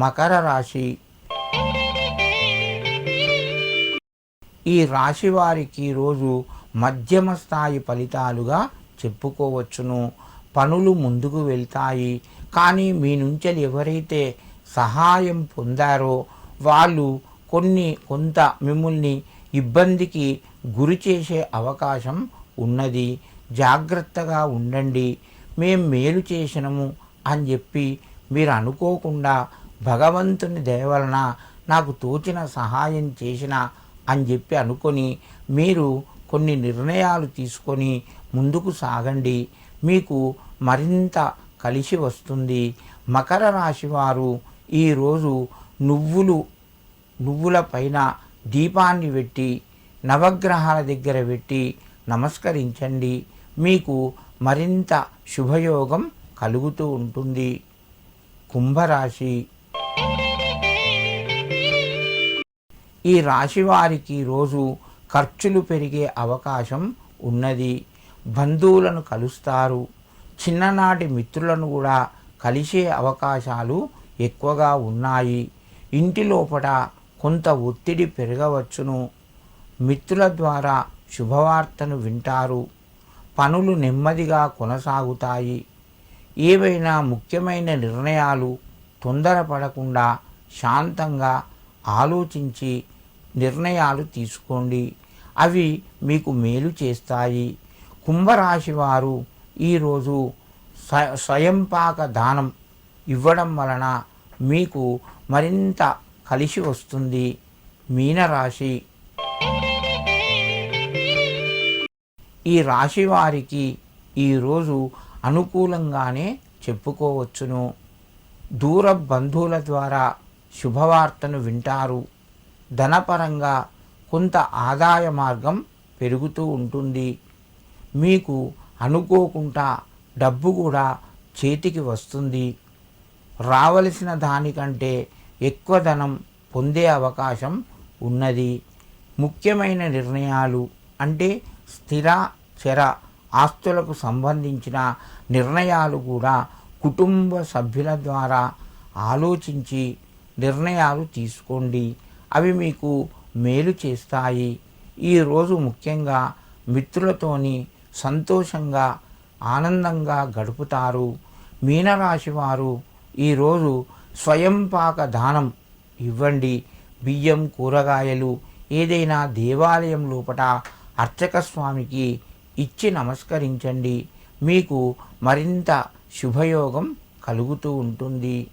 మకర రాశి. ఈ రాశి వారికి రోజు మధ్యమ స్థాయి ఫలితాలుగా చెప్పుకోవచ్చును. పనులు ముందుకు వెళ్తాయి. కానీ మీ నుంచి ఎవరైతే సహాయం పొందారో వాళ్ళు కొన్ని కొంత మిమ్మల్ని ఇబ్బందికి గురి చేసే అవకాశం ఉన్నది. జాగ్రత్తగా ఉండండి. మేం మేలు చేసినము అని చెప్పి మీరు అనుకోకుండా భగవంతుని దయవలన నాకు తోచిన సహాయం చేసిన అని చెప్పి అనుకొని మీరు కొన్ని నిర్ణయాలు తీసుకొని ముందుకు సాగండి. మీకు మరింత కలిసి వస్తుంది. మకర రాశి వారు ఈరోజు నువ్వులు నువ్వుల పైన దీపాన్ని పెట్టి నవగ్రహాల దగ్గర పెట్టి నమస్కరించండి. మీకు మరింత శుభయోగం కలుగుతూ ఉంటుంది. కుంభరాశి ఈ రాశి వారికి రోజు ఖర్చులు పెరిగే అవకాశం ఉన్నది. బంధువులను కలుస్తారు. చిన్ననాటి మిత్రులను కూడా కలిసే అవకాశాలు ఎక్కువగా ఉన్నాయి. ఇంటి లోపల కొంత ఒత్తిడి పెరగవచ్చును. మిత్రుల ద్వారా శుభవార్తను వింటారు. పనులు నెమ్మదిగా కొనసాగుతాయి. ఏవైనా ముఖ్యమైన నిర్ణయాలు తొందరపడకుండా శాంతంగా ఆలోచించి నిర్ణయాలు తీసుకోండి. అవి మీకు మేలు చేస్తాయి. కుంభరాశి వారు ఈరోజు స్వయంపాక దానం ఇవ్వడం వలన మీకు మరింత కలిసి వస్తుంది. మీనరాశి. ఈ రాశి వారికి ఈరోజు అనుకూలంగానే చెప్పుకోవచ్చును. దూర బంధువుల ద్వారా శుభవార్తను వింటారు. ధనపరంగా కొంత ఆదాయ మార్గం పెరుగుతూ ఉంటుంది. మీకు అనుకోకుండా డబ్బు కూడా చేతికి వస్తుంది. రావలసిన దానికంటే ఎక్కువ ధనం పొందే అవకాశం ఉన్నది. ముఖ్యమైన నిర్ణయాలు అంటే స్థిర చర ఆస్తులకు సంబంధించిన నిర్ణయాలు కూడా కుటుంబ సభ్యుల ద్వారా ఆలోచించి నిర్ణయాలు తీసుకోండి. అవి మీకు మేలు చేస్తాయి. ఈరోజు ముఖ్యంగా మిత్రులతోని సంతోషంగా ఆనందంగా గడుపుతారు. మీనరాశి వారు ఈరోజు స్వయంపాక దానం ఇవ్వండి. బియ్యం కూరగాయలు ఏదైనా దేవాలయం లోపల అర్చక స్వామికి ఇచ్చి నమస్కరించండి. మీకు మరింత శుభయోగం కలుగుతూ ఉంటుంది.